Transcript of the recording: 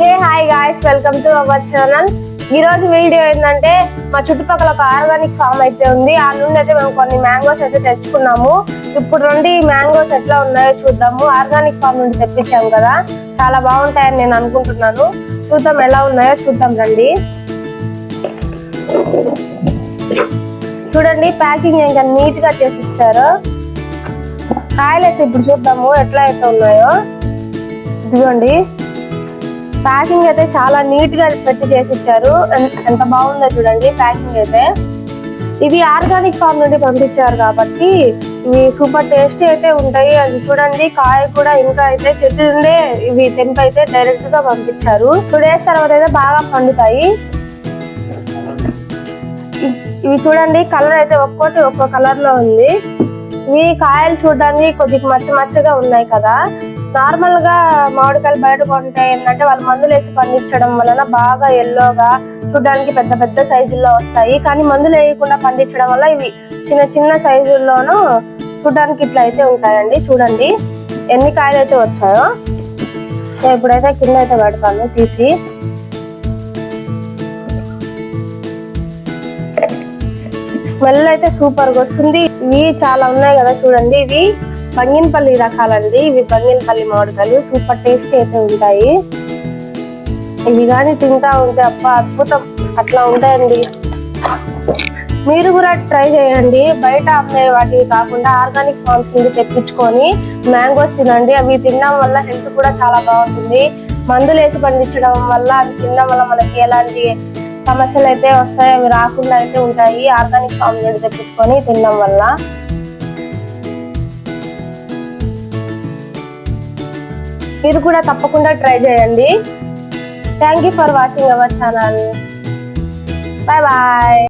Hey hi guys welcome to our channel ఈ రోజు video ఏంటంటే మా చుట్టుపక్కల ఒక ఆర్గానిక్ ఫామ్ అయితే ఉంది. ఆ నుండి అయితే మేము కొన్ని మ్యాంగోస్ అయితే తెచ్చుకున్నాము. ఇప్పుడు నుండి మ్యాంగోస్ ఎట్లా ఉన్నాయో చూద్దాము. ఆర్గానిక్ ఫామ్ నుండి తెప్పించాము కదా. చాలా బాగుంటాయని నేను అనుకుంటున్నాను. చూద్దాం ఎలా ఉన్నాయో చూద్దాం రండి. చూడండి ప్యాకింగ్ ఇంకా నీట్గా చేసి ఇచ్చారు. కాయలు అయితే ఇప్పుడు చూద్దాము ఎట్లా అయితే ఉన్నాయో. ఇదిగోండి. ప్యాకింగ్ అయితే చాలా నీట్గా పెట్టి చేసి ఇచ్చారు ఎంత బాగుందో చూడండి ప్యాకింగ్ అయితే. ఇవి ఆర్గానిక్ ఫామ్ నుండి పంపించారు కాబట్టి ఇవి సూపర్ టేస్టీ అయితే ఉంటాయి. అది చూడండి కాయ కూడా ఇంకా అయితే చెట్టు నుండే ఇవి తెంపు అయితే డైరెక్ట్గా పంపించారు. టూ డేస్ తర్వాత అయితే బాగా పండుతాయి. ఇవి చూడండి కలర్ అయితే ఒక్కోటి ఒక్కో కలర్లో ఉంది. ఇవి కాయలు చూడడానికి కొద్దిగా మచ్చ మచ్చగా ఉన్నాయి కదా. నార్మల్గా మామిడికాయలు బయట కొంటే ఏంటంటే వాళ్ళు మందులు వేసి పండించడం వలన బాగా ఎల్లోగా చూడడానికి పెద్ద పెద్ద సైజుల్లో వస్తాయి. కానీ మందులు వేయకుండా పండించడం వల్ల ఇవి చిన్న చిన్న సైజుల్లోనూ చూడడానికి ఇట్లా అయితే ఉంటాయండి. చూడండి ఎన్ని కాయలు అయితే వచ్చాయో. నేను ఇప్పుడైతే కింద అయితే పెడతాను తీసి. స్మెల్ అయితే సూపర్గా వస్తుంది. ఇవి చాలా ఉన్నాయి కదా చూడండి. ఇవి బంగినపల్లి రకాలండి. ఇవి బంగినపల్లి మామిడికాయలు. సూపర్ టేస్టీ అయితే ఉంటాయి. ఇవి కానీ తింటా ఉంటే అప్ప అద్భుతం. అట్లా ఉంటాయండి. మీరు కూడా ట్రై చేయండి. బయట అమ్మే వాటివి కాకుండా ఆర్గానిక్ ఫార్మ్స్ నుండి తెప్పించుకొని మ్యాంగోస్ తినండి. అవి తినడం వల్ల హెల్త్ కూడా చాలా బాగుంటుంది. మందులు వేసి పండించడం వల్ల అవి తినడం వల్ల మనకి ఎలాంటి సమస్యలు అయితే వస్తాయి అవి రాకుండా అయితే ఉంటాయి ఆర్గానిక్ ఫామ్ తెప్పించుకొని తినడం వల్ల. మీరు కూడా తప్పకుండా ట్రై చేయండి. Thank you for watching our channel bye bye